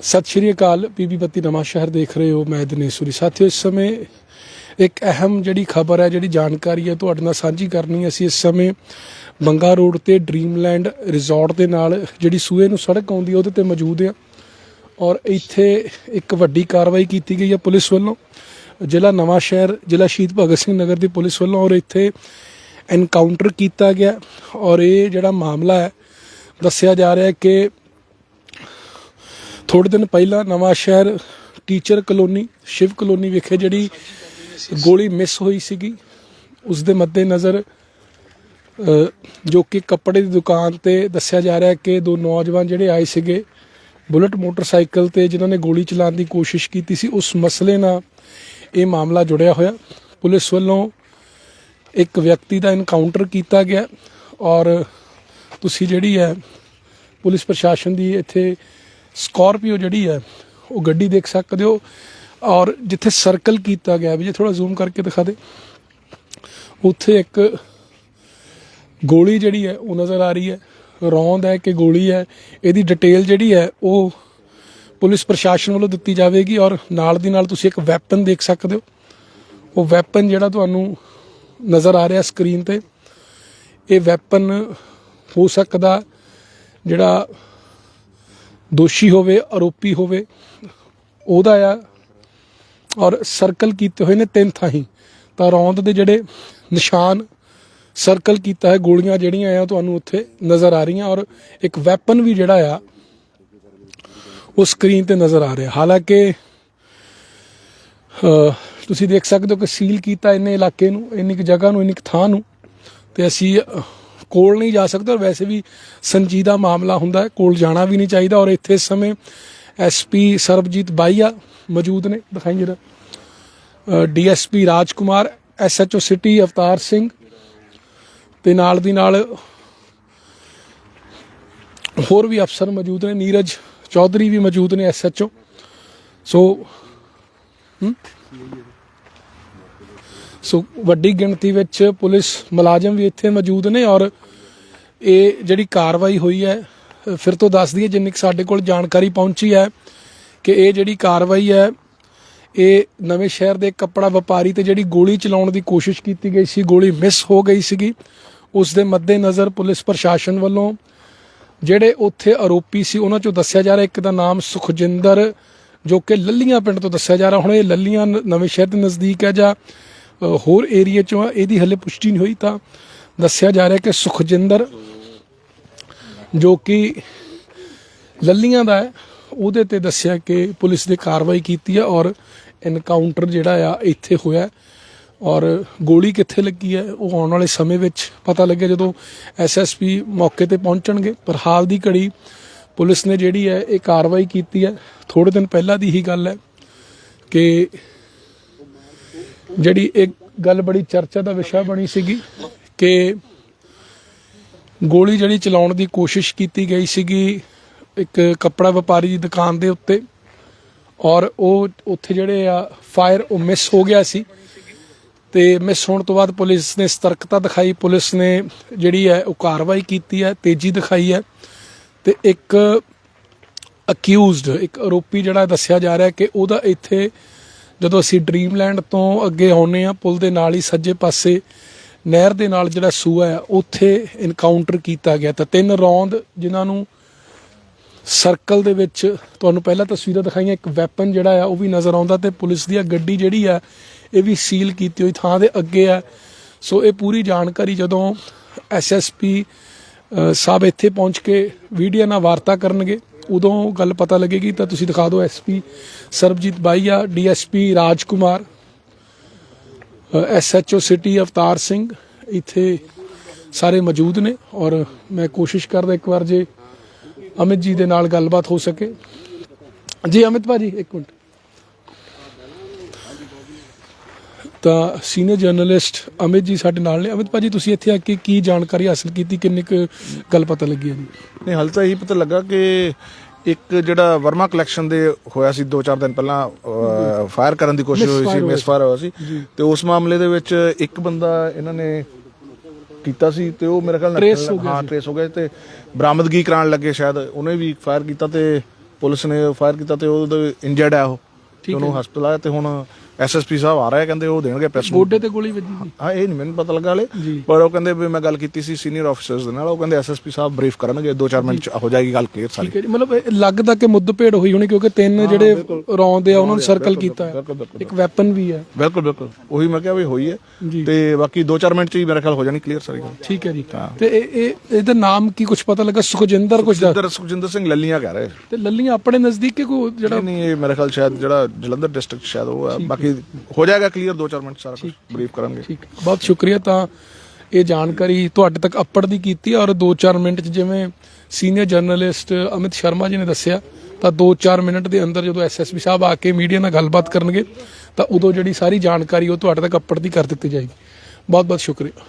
ਸਤਿ ਸ਼੍ਰੀ ਅਕਾਲ ਪੀਬੀ ਬੱਤੀ ਨਵਾਂ ਸ਼ਹਿਰ ਦੇਖ ਰਹੇ ਹੋ ਮੈਂ ਦਿਨੇਸ਼ੂਰੀ ਸਾਥੀਓ, ਇਸ ਸਮੇਂ ਇੱਕ ਅਹਿਮ ਜਿਹੜੀ ਖਬਰ ਹੈ, ਜਿਹੜੀ ਜਾਣਕਾਰੀ ਹੈ, ਤੁਹਾਡੇ ਨਾਲ ਸਾਂਝੀ ਕਰਨੀ ਅਸੀਂ ਇਸ ਸਮੇਂ ਬੰਗਾ ਰੋਡ ਤੇ ਡ੍ਰੀਮਲੈਂਡ ਰਿਜ਼ੋਰਟ ਦੇ ਨਾਲ ਜਿਹੜੀ ਸੂਏ ਨੂੰ ਸੜਕ ਆਉਂਦੀ ਹੈ, ਉਹਦੇ ਤੇ ਮੌਜੂਦ ਹਾਂ। ਔਰ ਇੱਥੇ ਇੱਕ ਵੱਡੀ ਕਾਰਵਾਈ ਕੀਤੀ ਗਈ ਹੈ ਪੁਲਿਸ ਵੱਲੋਂ। ਜ਼ਿਲ੍ਹਾ ਨਵਾਂ ਸ਼ਹਿਰ, ਜ਼ਿਲ੍ਹਾ ਸ਼ਹੀਦ ਭਗਤ ਸਿੰਘ ਨਗਰ ਦੀ ਪੁਲਿਸ ਵੱਲੋਂ ਔਰ ਇੱਥੇ ਐਨਕਾਊਂਟਰ ਕੀਤਾ ਗਿਆ। ਔਰ ਇਹ ਜਿਹੜਾ ਮਾਮਲਾ ਹੈ, ਦੱਸਿਆ ਜਾ ਰਿਹਾ ਹੈ ਕਿ ਥੋੜੇ ਦਿਨ ਪਹਿਲਾਂ ਨਵਾਂ ਸ਼ਹਿਰ ਟੀਚਰ ਕਲੋਨੀ, ਸ਼ਿਵ ਕਲੋਨੀ ਵਿਖੇ ਜਿਹੜੀ ਗੋਲੀ ਮਿਸ ਹੋਈ ਸੀਗੀ, ਉਸ ਦੇ ਮੱਦੇ ਨਜ਼ਰ ਜੋ ਕਿ ਕੱਪੜੇ ਦੀ ਦੁਕਾਨ ਤੇ ਦੱਸਿਆ ਜਾ ਰਿਹਾ ਕਿ ਦੋ ਨੌਜਵਾਨ ਜਿਹੜੇ ਆਏ ਸੀਗੇ, ਬੁਲਟ ਮੋਟਰਸਾਈਕਲ ਤੇ ਜਿਨ੍ਹਾਂ ਨੇ ਗੋਲੀ ਚਲਾਉਣ ਦੀ ਕੋਸ਼ਿਸ਼ ਕੀਤੀ ਸੀ, ਉਸ ਮਸਲੇ ਨਾਲ ਇਹ ਮਾਮਲਾ ਜੁੜਿਆ ਹੋਇਆ। ਪੁਲਿਸ ਵੱਲੋਂ ਇੱਕ ਵਿਅਕਤੀ ਦਾ ਇਨਕਾਊਂਟਰ ਕੀਤਾ ਗਿਆ ਔਰ ਤੁਸੀਂ ਜਿਹੜੀ ਹੈ ਪੁਲਿਸ ਪ੍ਰਸ਼ਾਸਨ ਦੀ ਇੱਥੇ ਸਕਾਰਪੀਓ ਜਿਹੜੀ ਹੈ, ਉਹ ਗੱਡੀ ਦੇਖ ਸਕਦੇ ਹੋ ਔਰ ਜਿੱਥੇ ਸਰਕਲ ਕੀਤਾ ਗਿਆ ਵੀ ਜੇ ਥੋੜਾ ਜ਼ੂਮ ਕਰਕੇ ਦਿਖਾ ਦੇ, ਉੱਥੇ ਇੱਕ ਗੋਲੀ ਜਿਹੜੀ ਹੈ, ਉਹ ਨਜ਼ਰ ਆ ਰਹੀ ਹੈ, ਰੌਂਦ ਹੈ ਕਿ ਗੋਲੀ ਹੈ, ਇਹਦੀ ਡਿਟੇਲ ਜਿਹੜੀ ਹੈ, ਉਹ ਪੁਲਿਸ ਪ੍ਰਸ਼ਾਸਨ ਵੱਲੋਂ ਦਿੱਤੀ ਜਾਵੇਗੀ ਔਰ ਨਾਲ ਦੀ ਨਾਲ ਤੁਸੀਂ ਇੱਕ ਵੈਪਨ ਦੇਖ ਸਕਦੇ ਹੋ, ਉਹ ਵੈਪਨ ਜਿਹੜਾ ਤੁਹਾਨੂੰ ਨਜ਼ਰ ਆ ਰਿਹਾ ਸਕਰੀਨ ਤੇ, ਇਹ ਵੈਪਨ ਹੋ ਸਕਦਾ ਜਿਹੜਾ ਦੋਸ਼ੀ ਹੋਵੇ, ਆਰੋਪੀ ਹੋਵੇ, ਉਹਦਾ ਆ। ਔਰ ਸਰਕਲ ਕੀਤੇ ਹੋਏ ਨੇ ਤਿੰਨ ਥਾਈਂ ਤਾਂ ਰੌਂਦ ਦੇ ਜਿਹੜੇ ਨਿਸ਼ਾਨ ਸਰਕਲ ਕੀਤਾ ਹੈ, ਗੋਲੀਆਂ ਜਿਹੜੀਆਂ ਆ ਤੁਹਾਨੂੰ ਉੱਥੇ ਨਜ਼ਰ ਆ ਰਹੀਆਂ। ਔਰ ਇੱਕ ਵੈਪਨ ਵੀ ਜਿਹੜਾ ਆ, ਉਹ ਸਕਰੀਨ ਤੇ ਨਜ਼ਰ ਆ ਰਿਹਾ। ਹਾਲਾਂਕਿ ਤੁਸੀਂ ਦੇਖ ਸਕਦੇ ਹੋ ਕਿ ਸੀਲ ਕੀਤਾ ਇੰਨੇ ਇਲਾਕੇ ਨੂੰ, ਇੰਨੀ ਕੁ ਜਗ੍ਹਾ ਨੂੰ, ਇੰਨੀ ਕੁ ਥਾਂ ਨੂੰ। ਤੇ ਅਸੀਂ ਕੋਲ ਨਹੀਂ ਜਾ ਸਕਦੇ। ਔਰ ਵੈਸੇ ਵੀ ਸੰਜੀਦਾ ਮਾਮਲਾ ਹੁੰਦਾ ਹੈ, ਕੋਲ ਜਾਣਾ ਵੀ ਨਹੀਂ ਚਾਹੀਦਾ ਔਰ ਇੱਥੇ ਇਸ ਸਮੇਂ ਐਸਪੀ ਸਰਬਜੀਤ ਬਾਈਆ ਮੌਜੂਦ ਨੇ। ਦਿਖਾਈ ਜਰਾ। DSP Rajkumar SHO city Avtar Singh ਤੇ ਨਾਲ ਦੀ ਨਾਲ ਹੋਰ ਵੀ ਅਫਸਰ ਮੌਜੂਦ ਨੇ। ਨੀਰਜ ਚੌਧਰੀ ਵੀ ਮੌਜੂਦ ਨੇ ਐਸਐਚਓ ਸੋ ਹਮ? ਸੋ ਵੱਡੀ ਗਿਣਤੀ ਵਿੱਚ ਪੁਲਿਸ ਮੁਲਾਜ਼ਮ ਵੀ ਇੱਥੇ ਮੌਜੂਦ ਨੇ ਔਰ ਇਹ ਜਿਹੜੀ ਕਾਰਵਾਈ ਹੋਈ ਹੈ, ਫਿਰ ਤੋਂ ਦੱਸ ਦਈਏ ਜਿੰਨੀ ਕੁ ਸਾਡੇ ਕੋਲ ਜਾਣਕਾਰੀ ਪਹੁੰਚੀ ਹੈ ਕਿ ਇਹ ਜਿਹੜੀ ਕਾਰਵਾਈ ਹੈ, ਇਹ ਨਵੇਂ ਸ਼ਹਿਰ ਦੇ ਕੱਪੜਾ ਵਪਾਰੀ ਤੇ ਜਿਹੜੀ ਗੋਲੀ ਚਲਾਉਣ ਦੀ ਕੋਸ਼ਿਸ਼ ਕੀਤੀ ਗਈ ਸੀ, ਗੋਲੀ ਮਿਸ ਹੋ ਗਈ ਸੀਗੀ। ਉਸ ਦੇ ਮੱਦੇਨਜ਼ਰ ਪੁਲਿਸ ਪ੍ਰਸ਼ਾਸਨ ਵੱਲੋਂ ਜਿਹੜੇ ਉੱਥੇ ਆਰੋਪੀ ਸੀ, ਉਹਨਾਂ ਚੋਂ ਦੱਸਿਆ ਜਾ ਰਿਹਾ ਇੱਕ ਦਾ ਨਾਮ ਸੁਖਜਿੰਦਰ, ਜੋ ਕਿ ਲੱਲੀਆਂ ਪਿੰਡ ਤੋਂ ਦੱਸਿਆ ਜਾ ਰਿਹਾ। ਹੁਣ ਇਹ ਲੱਲੀਆਂ ਨਵੇਂ ਸ਼ਹਿਰ ਦੇ ਨਜ਼ਦੀਕ ਹੈ ਜਾਂ ਹੋਰ ਏਰੀਆ ਚੋਂ ਆ ਇਹਦੀ ਹਲੇ ਪੁਸ਼ਟੀ ਨਹੀਂ ਹੋਈ, ਤਾਂ ਦੱਸਿਆ ਜਾ ਰਿਹਾ ਕਿ ਸੁਖਜਿੰਦਰ ਜੋ ਕਿ ਲੱਲੀਆਂ ਦਾ ਹੈ, ਉਹਦੇ ਤੇ ਦੱਸਿਆ ਕਿ ਪੁਲਿਸ ਨੇ ਕਾਰਵਾਈ ਕੀਤੀ ਹੈ ਔਰ ਐਨਕਾਊਂਟਰ ਜਿਹੜਾ ਆ, ਇੱਥੇ ਹੋਇਆ ਔਰ ਗੋਲੀ ਕਿੱਥੇ ਲੱਗੀ ਹੈ, ਉਹ ਆਉਣ ਵਾਲੇ ਸਮੇਂ ਵਿੱਚ ਪਤਾ ਲੱਗਿਆ ਜਦੋਂ ਐਸਐਸਪੀ ਮੌਕੇ ਤੇ ਪਹੁੰਚਣਗੇ, ਪਰ ਹਾਲ ਦੀ ਘੜੀ ਪੁਲਿਸ ਨੇ ਜਿਹੜੀ ਹੈ, ਇਹ ਕਾਰਵਾਈ ਕੀਤੀ ਹੈ। ਥੋੜੇ ਦਿਨ ਪਹਿਲਾਂ ਦੀ ਹੀ ਗੱਲ ਹੈ ਕਿ ਜਿਹੜੀ ਇੱਕ ਗੱਲ ਬੜੀ ਚਰਚਾ ਦਾ ਵਿਸ਼ਾ ਬਣੀ ਸੀਗੀ ਕਿ ਗੋਲੀ ਜਿਹੜੀ ਚਲਾਉਣ ਦੀ ਕੋਸ਼ਿਸ਼ ਕੀਤੀ ਗਈ ਸੀਗੀ ਇੱਕ ਕੱਪੜਾ ਵਪਾਰੀ ਦੀ ਦੁਕਾਨ ਦੇ ਉੱਤੇ ਔਰ ਉਹ ਉੱਥੇ ਜਿਹੜੇ ਆ ਫਾਇਰ ਉਹ ਮਿਸ ਹੋ ਗਿਆ ਸੀ ਤੇ ਮਿਸ ਹੋਣ ਤੋਂ ਬਾਅਦ ਪੁਲਿਸ ਨੇ ਸਤਰਕਤਾ ਦਿਖਾਈ, ਪੁਲਿਸ ਨੇ ਜਿਹੜੀ ਹੈ ਉਹ ਕਾਰਵਾਈ ਕੀਤੀ ਹੈ, ਤੇਜ਼ੀ ਦਿਖਾਈ ਹੈ ਤੇ ਇੱਕ ਅਕਿਊਜ਼ਡ ਇੱਕ ਆਰੋਪੀ ਜਿਹੜਾ ਦੱਸਿਆ ਜਾ ਰਿਹਾ ਕਿ ਉਹਦਾ ਇੱਥੇ ਜਦੋਂ ਅਸੀਂ ਡ੍ਰੀਮਲੈਂਡ ਤੋਂ ਅੱਗੇ ਆਉਨੇ ਆ ਪੁਲ ਦੇ ਨਾਲ ਹੀ ਸੱਜੇ ਪਾਸੇ ਨਹਿਰ ਦੇ ਨਾਲ ਜਿਹੜਾ ਸੂਆ ਹੈ, ਉੱਥੇ ਇਨਕਾਊਂਟਰ ਕੀਤਾ ਗਿਆ। ਤਾਂ ਤਿੰਨ ਰੌਂਦ ਜਿਨ੍ਹਾਂ ਨੂੰ ਸਰਕਲ ਦੇ ਵਿੱਚ ਤੁਹਾਨੂੰ ਪਹਿਲਾਂ ਤਸਵੀਰਾਂ ਦਿਖਾਈਆਂ। ਇੱਕ ਵੈਪਨ ਜਿਹੜਾ ਆ, ਉਹ ਵੀ ਨਜ਼ਰ ਆਉਂਦਾ ਤੇ ਪੁਲਿਸ ਦੀ ਗੱਡੀ ਜਿਹੜੀ ਆ, ਇਹ ਵੀ ਸੀਲ ਕੀਤੀ ਹੋਈ ਥਾਂ ਦੇ ਅੱਗੇ ਆ। ਸੋ ਇਹ ਪੂਰੀ ਜਾਣਕਾਰੀ ਜਦੋਂ ਐਸਐਸਪੀ ਸਾਹਿਬ ਇੱਥੇ ਪਹੁੰਚ ਕੇ ਵੀਡੀਓ ਨਾਲ ਵਾਰਤਾ ਕਰਨਗੇ। ਉਦੋਂ ਗੱਲ ਪਤਾ ਲੱਗੇਗੀ ਤਾਂ ਤੁਸੀਂ ਦਿਖਾ ਦਿਓ SP Sarabjit ਬਾਈਆ, DSP Rajkumar, SHO city Avtar Singh ਇੱਥੇ ਸਾਰੇ ਮੌਜੂਦ ਨੇ ਔਰ ਮੈਂ ਕੋਸ਼ਿਸ਼ ਕਰਦਾ ਇੱਕ ਵਾਰ ਜੇ ਅਮਿਤ ਜੀ ਦੇ ਨਾਲ ਗੱਲਬਾਤ ਹੋ ਸਕੇ। ਜੀ ਅਮਿਤ ਭਾਜੀ, ਇੱਕ ਮਿੰਟ। ਤਾਂ ਸੀਨੀਅਰ ਜਰਨਲਿਸਟ ਅਮਿਤ ਜੀ ਸਾਡੇ ਨਾਲ ਨੇ। ਅਮਿਤ ਭਾਜੀ ਤੁਸੀਂ ਇੱਥੇ ਆ ਕੇ ਕੀ ਜਾਣਕਾਰੀ ਹਾਸਲ ਕੀਤੀ? ਕਿੰਨੀ ਕੁ ਗੱਲ ਪਤਾ ਲੱਗੀ ਹੈ ਜੀ? ਨਹੀਂ ਹਾਲੇ ਤਾਂ ਇਹੀ ਪਤਾ ਲੱਗਾ ਕਿ ਇੱਕ ਜਿਹੜਾ ਵਰਮਾ ਕਲੈਕਸ਼ਨ ਦੇ ਹੋਇਆ ਸੀ 2-4 ਦਿਨ ਪਹਿਲਾਂ ਫਾਇਰ ਕਰਨ ਦੀ ਕੋਸ਼ਿਸ਼ ਹੋਈ ਸੀ ਮਿਸਫਾਇਰ ਹੋਇਆ ਸੀ। ਤੇ ਉਸ ਮਾਮਲੇ ਦੇ ਵਿੱਚ ਇੱਕ ਬੰਦਾ ਇਹਨਾਂ ਨੇ ਕੀਤਾ ਸੀ ਤੇ ਉਹ ਮੇਰੇ ਖਿਆਲ ਨਾਲ ਹੋ ਟ੍ਰੇਸ ਹੋ ਗਿਆ ਤੇ ਬਰਾਮਦਗੀ ਕਰਾਉਣ ਲੱਗੇ ਸ਼ਾਇਦ। ਉਹਨੇ ਵੀ ਫਾਇਰ ਕੀਤਾ ਤੇ ਪੁਲਿਸ ਨੇ ਫਾਇਰ ਕੀਤਾ ਤੇ ਉਹ। ਇੰਜਰਡ ਹੈ ਉਹ ਉਹਨੂੰ ਹਸਪਤਾਲ ਆਇਆ ਤੇ ਹੁਣ ਐਸਐਸਪੀ ਸਾਹਿਬ ਆ ਰਹੇ ਕਹਿੰਦੇ ਉਹ ਦੇਣਗੇ ਪ੍ਰੈਸ ਗੋਡੇ ਤੇ ਗੋਲੀ ਵੱਜੀ ਸੀ। ਹਾਂ ਇਹ ਨਹੀਂ ਮੈਨੂੰ ਪਤਾ ਲੱਗਾ ਹਲੇ। ਜੀ। ਪਰ ਉਹ ਕਹਿੰਦੇ ਵੀ ਮੈਂ ਗੱਲ ਕੀਤੀ ਸੀ ਸੀਨੀਅਰ ਆਫੀਸਰਸ ਦੇ ਨਾਲ ਉਹ ਕਹਿੰਦੇ ਐਸਐਸਪੀ ਸਾਹਿਬ ਬਰੀਫ ਕਰਨਗੇ 2-4 ਮਿੰਟ ਚ ਹੋ ਜਾਏਗੀ ਗੱਲ ਕਲੀਅਰ ਸਾਰੀ। ਠੀਕ ਹੈ ਜੀ ਮਤਲਬ ਇਹ ਲੱਗਦਾ ਕਿ ਮੁੱਦਭੇੜ ਹੋਈ ਹੋਣੀ ਕਿਉਂਕਿ ਤਿੰਨ ਜਿਹੜੇ ਰੌਂਦ ਆ ਉਹਨਾਂ ਨੂੰ ਸਰਕਲ ਕੀਤਾ ਹੈ। ਬਿਲਕੁਲ ਬਿਲਕੁਲ ਇੱਕ ਵੈਪਨ ਵੀ ਹੈ। ਬਿਲਕੁਲ ਬਿਲਕੁਲ। ਉਹੀ ਮੈਂ ਕਿਹਾ ਵੀ ਹੋਈ ਹੈ। ਜੀ। ਤੇ ਬਾਕੀ 2-4 ਮਿੰਟ ਚ ਹੀ ਮੇਰਾ ਖਿਆਲ ਹੋ ਜਾਣੀ ਕਲੀਅਰ ਸਾਰੀ ਗੱਲ। ਠੀਕ ਹੈ ਜੀ। ਤੇ ਇਹ ਇਹ ਇਹਦਾ ਨਾਮ ਕੀ ਕੁਝ ਪਤਾ ਲੱਗਾ? ਸੁਖਜਿੰਦਰ ਕੁਝ ਦਾ? ਜਿੰਦਰ ਸੁਖਜਿੰਦਰ ਸਿੰਘ ਲੱਲੀਆਂ ਕਹਿ ਰਹੇ। ਤੇ ਲੱਲੀਆਂ ਆਪਣੇ ਨਜ਼ਦੀਕ ਕਿ ਕੋਈ ਜਿਹੜਾ ਨਹੀਂ ਨਹੀਂ ਇਹ ਮੇਰੇ ਖਿਆਲ ਸ਼ਾਇਦ ਜਿਹੜਾ ਜਲੰਧਰ ਡਿਸਟ੍ਰਿਕਟ ਸ਼ਾਇਦ ਉਹ ਹੈ। ਬਾਕੀ ਹੋ ਜਾਏਗਾ ਕਲੀਅਰ 2-4 ਮਿੰਟ ਸਾਰਾ ਕੁਝ ਬਰੀਫ ਕਰਾਂਗੇ। ਠੀਕ। ਬਹੁਤ ਸ਼ੁਕਰੀਆ। ਤਾਂ ਇਹ ਜਾਣਕਾਰੀ ਤੁਹਾਡੇ ਤੱਕ ਅੱਪੜ ਦੀ ਕੀਤੀ ਔਰ 2-4 ਮਿੰਟ ਚ ਜਿਵੇਂ ਸੀਨੀਅਰ ਜਰਨਲਿਸਟ ਅਮਿਤ ਸ਼ਰਮਾ ਜੀ ਨੇ ਦੱਸਿਆ ਤਾਂ 2-4 ਮਿੰਟ ਦੇ ਅੰਦਰ ਜਦੋਂ ਐਸਐਸਪੀ ਸਾਹਿਬ ਆ ਕੇ ਮੀਡੀਆ ਨਾਲ ਗੱਲਬਾਤ ਕਰਨਗੇ ਤਾਂ ਉਦੋਂ ਜਿਹੜੀ ਸਾਰੀ ਜਾਣਕਾਰੀ ਉਹ ਤੁਹਾਡੇ ਤੱਕ ਅੱਪੜ ਦੀ ਕਰ ਦਿੱਤੀ ਜਾਏਗੀ। ਬਹੁਤ ਬਹੁਤ ਸ਼ੁਕਰੀਆ।